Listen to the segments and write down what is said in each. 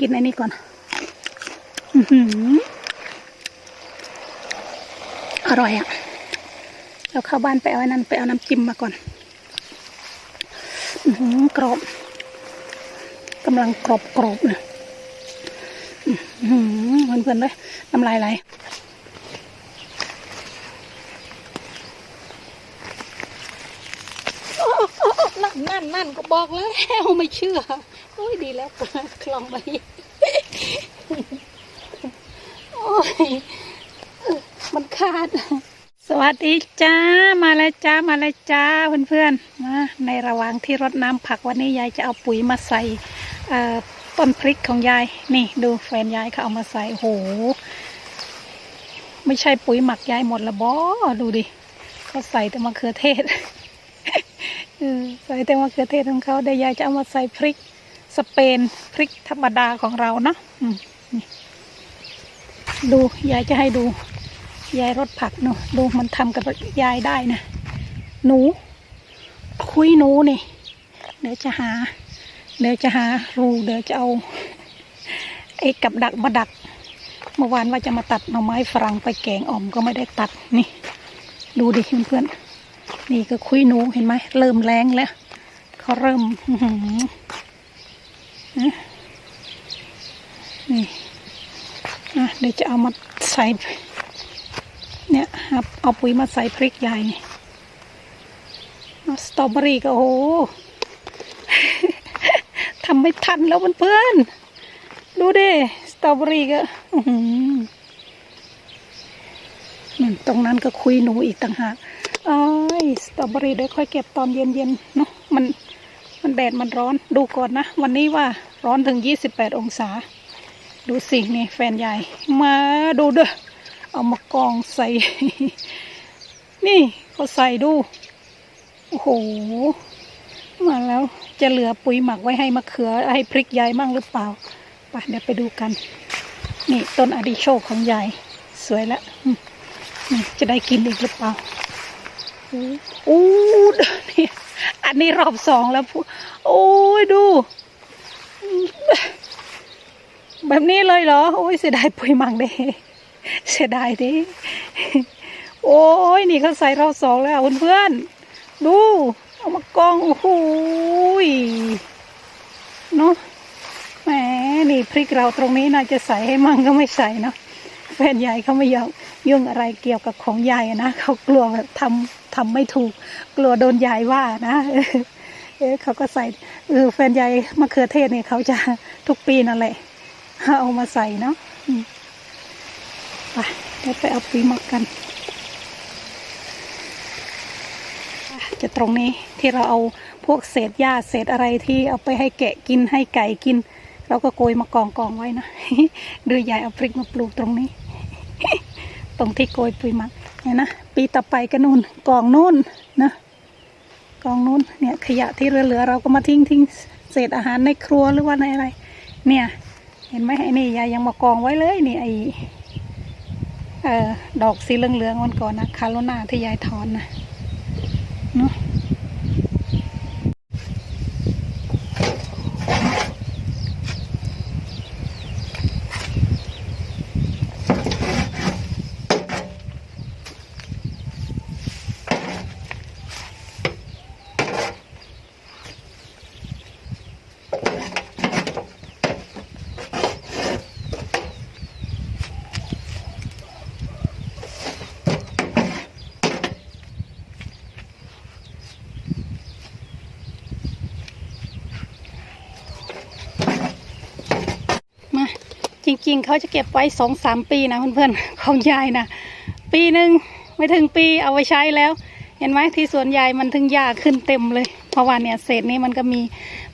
กินไอ้นี่ก่อนอืออร่อยอะ่ะเราเข้าบ้านไปเอาไอ้นั่นไปเอาน้ำจิ้มมาก่อนอือหือกรอบกำลังกรอบกรอบเลยอื้อหือเพื่อนๆเลยน้ำลายไหลโอ้โอ้โอ้นั่นนั่นนั่นก็ บอกแล้วไม่เชื่อโอ้ยดีแล้วคลองไปโอ้ยมันขาด สวัสดีจ้า มาแล้วจ้า มาแล้วจ้าเพื่อนๆมาในระหว่างที่รดน้ำผักวันนี้ยายจะเอาปุ๋ยมาใส่ต้นพริกของยาย นี่ดูแฟนยายเขาเอามาใส่โห ไม่ใช่ปุ๋ยหมักยายหมดละบอดูดิเขาใส่แต่มะเขือเทศ ใส่แต่มะเขือเทศของเขาเดี๋ยวยายจะเอามาใส่พริกสเปนพริกธรรมดาของเรานะอืมนี่ดูยายจะให้ดู ยายรดผักเนาะดูมันทำกับยายได้นะ หนู คุยหนูนี่ เดี๋ยวจะหา เดี๋ยวจะหารูเดี๋ยวจะเอาไอ้กับดักมาดัก เมื่อวานว่าจะมาตัดหน่อไม้ฝรั่งไปแกงอ่อมก็ไม่ได้ตัดนี่ ดูดิเพื่อนๆ นี่ก็คุยหนูเห็นไหมเริ่มแรงแล้วเขาเริ่มอื้อหือนะนี่อะเดี๋ยวจะเอามาใส่ เนี่ยครับเอาปุ๋ยมาใส่พริกใหญ่นี่สตรอเบอรี่ก็โอ้โหทำไม่ทันแล้วเพื่อนๆดูดิสตรอเบอรี่ก็นั่นตรงนั้นก็คุยหนูอีกต่างหากอ้าย สตรอเบอรี่เดี๋ยวค่อยเก็บตอนเย็นๆเนาะมันมันแดดมันร้อนดูก่อนนะ วันนี้ว่าร้อนถึง 28 องศา ดูสินี่แฟนใหญ่มาดูเด้อเอามากองใส่ นี่เขาใส่ดู โอ้โห มาแล้วจะเหลือปุ๋ยหมักไว้ให้มะเขือให้พริกยายมั่งหรือเปล่าไปเดี๋ยวไปดูกัน นี่ต้นอดิโชคของยาย สวยแล้วอืมนี่จะได้กินอีกหรือเปล่า อู้อู้นี่อันนี้รอบสองแล้วพูโอ้ยดู แบบนี้เลยเหรอ โอ้ยเสียดายปุ๋ยมักเด้เสียดายดิโอ้ยนี่เขาใส่รอบสองแล้วเพื่อนๆดู เอามากองโอ้โหยเนาะแหมนี่พริกเราตรงนี้น่าจะใส่ให้มั่งก็ไม่ใส่เนาะแฟนยายเขาไม่ยอมยุ่งอะไรเกี่ยวกับของยายอะนะเขากลัวแบบทำ ทำไม่ถูก กลัวโดนยายว่านะเออเขาก็ใส่เออแฟนยายมะเขือเทศเนี่ยเขาจะทุกปีนั่นแหละเอามาใส่เนาะไปเดี๋ยวไปเอาปุ๋ยหมักกัน จะตรงนี้ที่เราเอาพวกเศษหญ้าเศษอะไรที่เอาไปให้แกะกินให้ไก่กิน เราก็โกยมากองกองไว้นะดูยายเอาพริกมาปลูกตรงนี้ ตรงที่โกยปุ๋ยหมัก เนี่ยนะปีต่อไปก็นู่นกองนู่นนะกองนู่นเนี่ยขยะที่เหลือๆเราก็มาทิ้งทิ้งเศษอาหารในครัวหรือว่าในอะไร เนี่ย เห็นไหมไอ้นี่ยายยังมากองไว้เลยนี่ไอออดอกสีเหลืองๆวันก่อนนะคาโรนาที่ยายถอนนะ จริง ๆ เขาจะเก็บไว้สองสามปีนะเพื่อนๆของยายนะปีหนึ่งไม่ถึงปีเอาไว้ใช้แล้ว เห็นไหมที่สวนยายมันถึงหญ้าขึ้นเต็มเลย เพราะว่าเนี่ยเศษนี้มันก็มี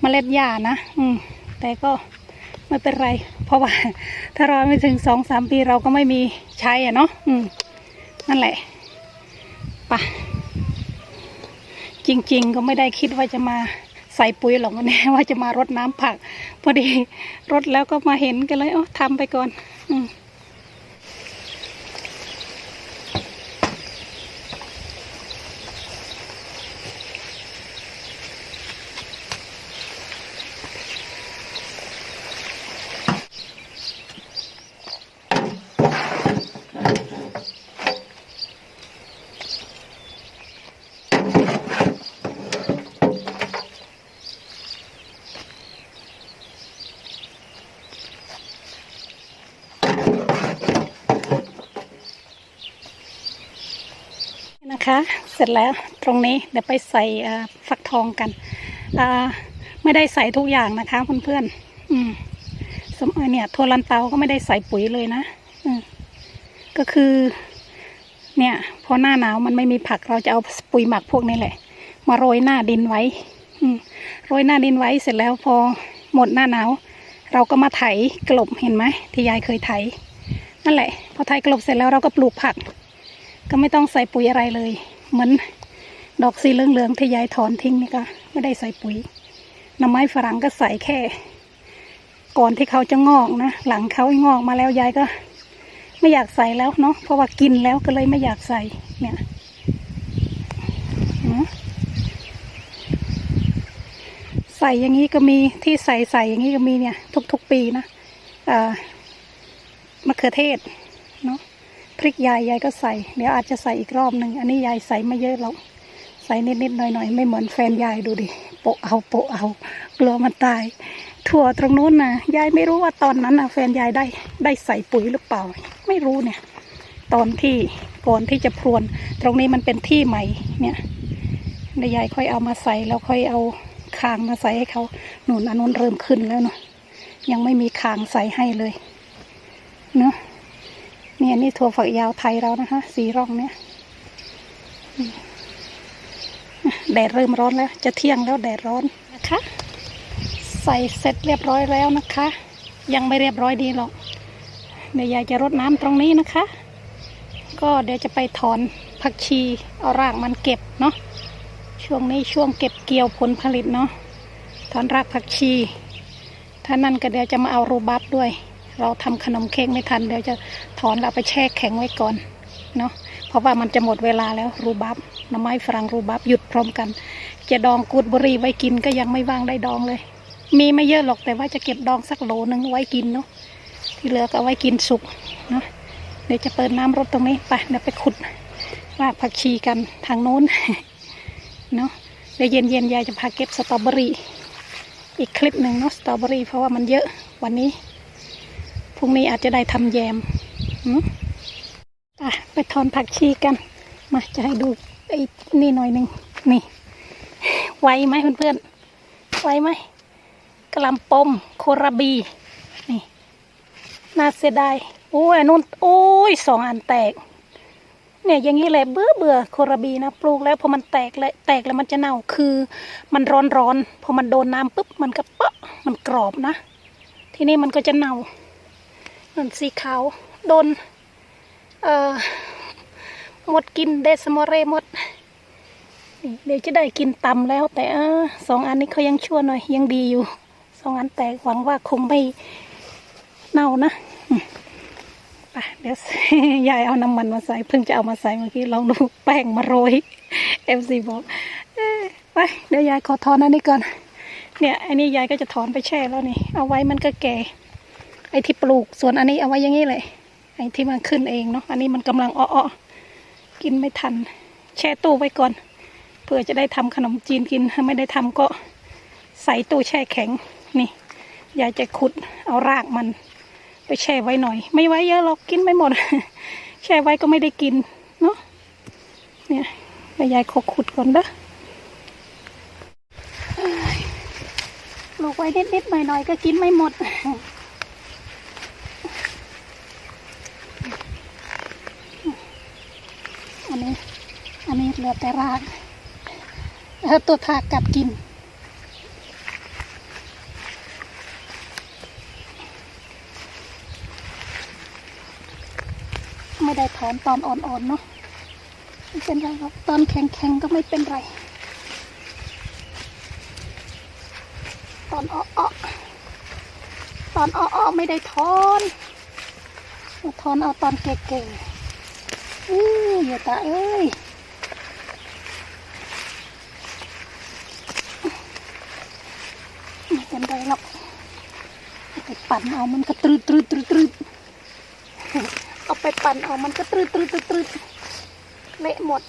เมล็ดหญ้านะอืมแต่ก็ไม่เป็นไร เพราะว่า ถ้ารอไม่ถึงสองสามปีเราก็ไม่มีใช้อะเนาะอืมนั่นแหละไปะจริง ๆ ก็ไม่ได้คิดว่าจะมา ใส่ปุ๋ยหรอกวันนี้ว่าจะมารดน้ำผัก พอดีรดแล้วก็มาเห็นกันเลยอ๋อทำไปก่อน อืม เสร็จแล้วตรงนี้เดี๋ยวไปใส่เอ่อฟักทองกันไม่ได้ใส่ทุกอย่างนะคะเพื่อนๆอืมสมเอ่อเนี่ยทัวลันเตาก็ไม่ได้ใส่ปุ๋ยเลยนะก็คือ เนี่ยพอหน้าหนาวมันไม่มีผักเราจะเอาปุ๋ยหมักพวกนี้แหละ มาโรยหน้าดินไว้โรยหน้าดินไว้เสร็จแล้วพอหมดหน้าหนาว เราก็มาไถกลบเห็นไหมที่ยายเคยไถนั่นแหละ พอไถกลบเสร็จแล้วเราก็ปลูกผัก ก็ไม่ต้องใส่ปุ๋ยอะไรเลย เหมือนดอกสีเหลืองๆที่ยายถอนทิ้งนี่ก็ไม่ได้ใส่ปุ๋ยหน้ำไม้ฝรั่งก็ใส่แค่ ก่อนที่เขาจะงอกนะหลังเขางอกมาแล้วยายก็ ไม่อยากใส่แล้วเนาะเพราะว่ากินแล้วก็เลยไม่อยากใส่เนี่ยใส่อย่างนี้ก็มีที่ใส่ใส่อย่างนี้ก็มีเนี่ย ทุกๆปีนะมะเขือเทศ พริกยายยายก็ใส่ เดี๋ยวอาจจะใส่อีกรอบหนึ่งอันนี้ยายใส่ไม่เยอะหรอกใส่นิดๆหน่อยๆไม่เหมือนแฟนยายดูดิโปะเอาโปะเอากลัวมันตาย ถั่วตรงนู้นนะยายไม่รู้ว่าตอนนั้นนะแฟนยายได้ได้ใส่ปุ๋ยหรือเปล่า ไม่รู้เนี่ย ตอนที่ก่อนที่จะพรวน ตรงนี้มันเป็นที่ใหม่เนี่ยเดี๋ยยายค่อยเอามาใส่แล้วค่อยเอาคางมาใส่ให้เขาหนุนอันนู้นเริ่มขึ้นแล้วเนาะยังไม่มีคางใส่ให้เลยเนาะ นี่ยนี่ถั่วฝักยาวไทยเรานะคะ สีร่องเนี่ยแดดเริ่มร้อนแล้ว จะเที่ยงแล้วแดดร้อนนะคะ ใส่เสร็จเรียบร้อยแล้วนะคะ ยังไม่เรียบร้อยดีหรอก เดี๋ยวยายจะรดน้ำตรงนี้นะคะ ก็เดี๋ยวจะไปถอนผักชีเอารากมันเก็บเนาะช่วงนี้ช่วงเก็บเกี่ยวผลผลิตเนาะถอนรากผักชี ถ้านั่นก็เดี๋ยวจะมาเอารูบับด้วย เราทำขนมเค้กไม่ทันเดี๋ยวจะถอนเราไปแช่แข็งไว้ก่อนเนาะเพราะว่ามันจะหมดเวลาแล้วรูบับน้ำไม้ฝรั่งรูบับหยุดพร้อมกัน จะดองกูดบุรีไว้กินก็ยังไม่ว่างได้ดองเลย มีไม่เยอะหรอกแต่ว่าจะเก็บดองสักโหลนึงไว้กินเนาะที่เหลือก็ไว้กินสุกเนาะเดี๋ยวจะเปิดน้ำรดตรงนี้ไปเดี๋ยวไปขุดรากผักชีกันทางโน้นเนาะเดี๋ยวเย็นๆยายจะพาเก็บสตรอเบอรี่อีกคลิปหนึ่งเนาะสตรอเบอรี่เพราะว่ามันเยอะวันนี้ รุ่งนี้อาจจะได้ทำแยมหืมอะไปถอนผักชีกัน มาจะให้ดูไอ้นี่หน่อยหนึ่งนี่ไวไหมเพื่อนๆไวไหมกะลำปมโคราบีนี่น่าเสียดายโอ้ยนนู่นโอ้ยสองอันแตก เนี่ยอย่างนี้แหละเบื่อเบื่อโคราบีนะปลูกแล้วพอมันแตกเลยแตกแล้วมันจะเน่าคือมันร้อนร้อนพอมันโดนน้ำปุ๊บมันก็เปะมันกรอบนะ ทีนี้มันก็จะเน่า นั่นสีขาว โดน เอ่อหมดกินเดสมอเรหมดนี่เดี๋ยวจะได้กินตำแล้ว แต่อสองอันนี้เขายังชั่วหน่อย ยังดีอยู่ สองอันแตกหวังว่าคงไม่เน่านะไปเดี๋ยวยายเอาน้ำมันมาใส่เพิ่งจะเอามาใส่เมื่อกี้ลองดูแป้งมาโรยเอฟซีบอกไปเดี๋ยวยายขอถอนอันนี้ก่อน เนี่ยอันนี้ยายก็จะถอนไปแช่แล้วนี่ เอาไว้มันก็แก่ ไอ้ที่ปลูกส่วนอันนี้เอาไว้อย่างนี้เลยไอ้ที่มันขึ้นเองเนาะอันนี้มันกำลังอ้อๆกินไม่ทัน แช่ตู้ไว้ก่อน เพื่อจะได้ทำขนมจีนกินถ้าไม่ได้ทำก็ใส่ตู้แช่แข็งนี่ยายจะขุดเอารากมัน ไปแช่ไว้หน่อย ไม่ไว้เยอะหรอกกินไม่หมด แช่ไว้ก็ไม่ได้กินเนาะเนี่ยเดี๋ยายขอขุดก่อนเด้อปลูกไว้นิดๆหน่อยๆก็กินไม่หมด อันนี้ อันนี้ เหลือแต่รากเออตัวทากกัดกิน ไม่ได้ถอนตอนอ่อนๆเนาะไม่เป็นไรครับตอนแข็งๆก็ไม่เป็นไร ตอนอ้อๆตอนอ้อๆไม่ได้ถอนมาถอนเอาตอนแก่ๆอู้อย่าตาเอ้ย ไม่เป็นไรหรอกเอาไปั่นเอามันก็ตรึดตรึดตรึดตรึดเอาไปปั่นเอามันก็ตรึดตรึดตรึดตรึดเละหมด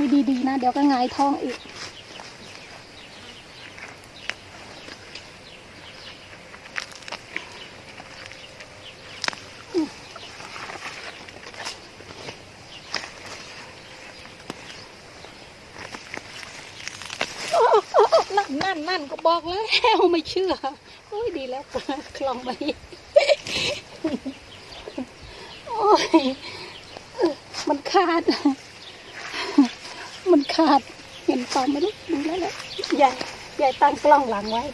ให้ดีๆนะ เดี๋ยวก็หงายท้องอีก นั่นนั่นนั่นก็บอกแล้วไม่เชื่อ โอ้ยดีแล้วคลองไปโอ้ยเออมันขาด มันขาด เห็นตอนไหมลูกดูแล้วแหละยายยายตั้งกล้องหลังไว้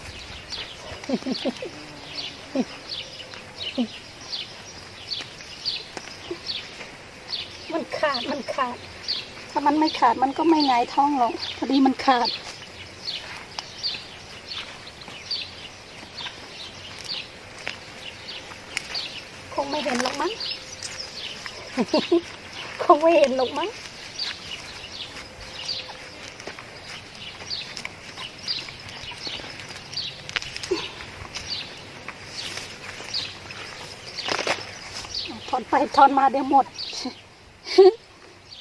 มันขาดมันขาด ถ้ามันไม่ขาดมันก็ไม่งายท้องหรอกพอดีมันขาดคงไม่เห็นหรอกมั้ง คงไม่เห็นหรอกมั้ง อนไปถอนมาเดี๋ยวหมด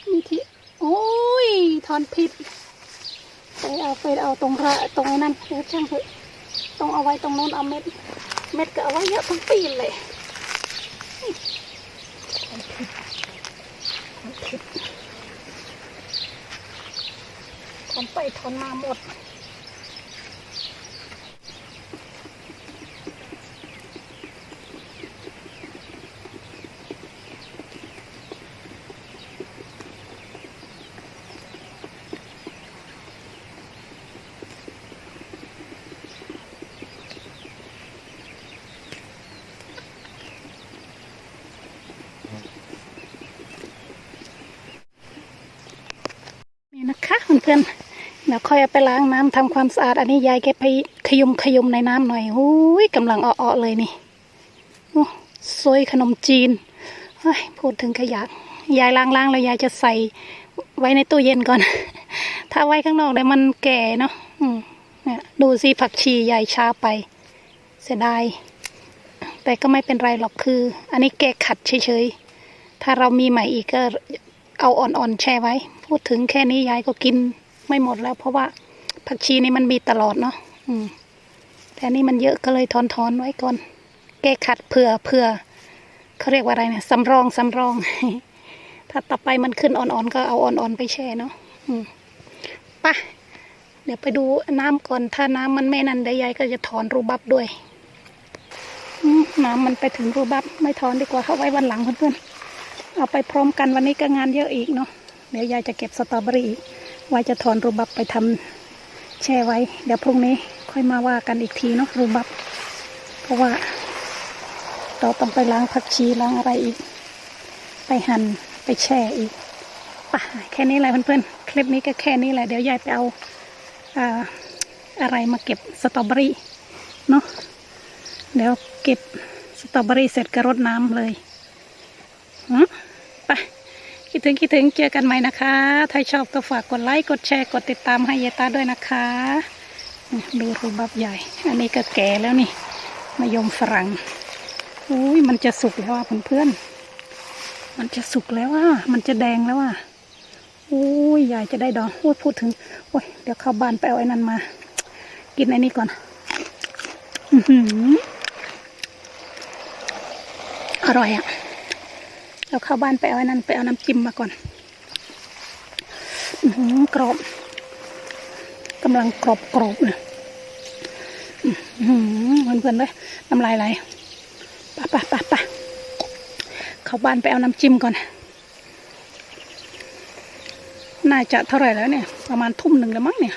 มีที่โอ้ยถอนผิดไปเอาไปเอาตรงระตรงนั้นเดี๋ยวช่างเถอะต้องเอาไว้ตรงโน้นเอาเม็ด เม็ดก็เอาไว้เยอะทั้งปีเลยถอนไปถอนมาหมด นะคะเพื่อนๆเดี๋ยวค่อยเอาไปล้างน้ำทำความสะอาด อันนี้ยายแกไปขยุมขยุมในน้ำหน่อยหูยกำลังอ้อๆเลยนี่โอ้ซวยขนมจีนพูดถึงขยะยายล้างๆแล้วยายจะใส่ไว้ในตู้เย็นก่อน ถ้าไว้ข้างนอกเดี๋ยวมันแก่เนาะอืมเนี่ยดูสิผักชียายช้าไป เสียดาย แต่ก็ไม่เป็นไรหรอกคือ อันนี้แกขัดเฉยๆ ถ้าเรามีใหม่อีกก็ เอาอ่อนๆแช่ไว้ พูดถึงแค่นี้ยายก็กินไม่หมดแล้ว เพราะว่าผักชีนี่มันมีตลอดเนาะอืม แต่นี่มันเยอะก็เลยทอนๆไว้ก่อน แก้ขัดเผื่อเผื่อเขาเรียกว่าอะไรเนี่ยสำรองสำรอง ถ้าต่อไปมันขึ้นอ่อนๆก็เอาอ่อนๆไปแช่เนาะอืมไปะเดี๋ยวไปดูน้ำก่อน ถ้าน้ำมันไม่นันเดี๋ยวยายก็จะถอนรูบับด้วยน้ำมันไปถึงรูบับไม่ถอนดีกว่าเอาไว้วันหลังเพื่อนๆ เอาไปพร้อมกันวันนี้ก็งานเยอะอีกเนาะเดี๋ยวยายจะเก็บสตรอเบอรี่ไว้จะถอนรูบับไปทำแช่ไว้ เดี๋ยวพรุ่งนี้ค่อยมาว่ากันอีกทีเนาะรูบับ เพราะว่า เราต้องไปล้างผักชีล้างอะไรอีก ไปหั่นไปแช่อีกป่ะแค่นี้แหละเพื่อนๆคลิปนี้ก็แค่นี้แหละเดี๋ยวยายไปเอาอ่าอะไรมาเก็บสตรอเบอรี่เนาะเดี๋ยวเก็บสตรอเบอรี่เสร็จก็รดน้ำเลย ไปคิดถึงคิดถึงเจอกันใหม่นะคะ ถ้าชอบก็ฝากกดไลค์กดแชร์กดติดตามให้ยายตาด้วยนะคะ ดูรูบับใหญ่ อันนี้ก็แก่แล้วนี่มายมฝรั่งอุ้ยมันจะสุกแล้วอะเพื่อนๆมันจะสุกแล้วอะมันจะแดงแล้วอะอุ้ยยายจะได้ดอกอุ้ยพูดถึงโอ้ยเดี๋ยวเข้าบ้านไปเอาไอ้นั่นมา กินไอ้นี่ก่อน อือหืออร่อยอะ เราเข้าบ้านไปเอาไอ้นั่นไปเอาน้ำจิ้มมาก่อนหือกรอบกำลังกรอบกรอบเนี่ยหือเพื่อนๆเลยน้ำลายไหลปะปะปะปะเข้าบ้านไปเอาน้ำจิ้มก่อน น่าจะเท่าไหร่แล้วเนี่ย ประมาณทุ่มหนึ่งแล้วมั้งเนี่ย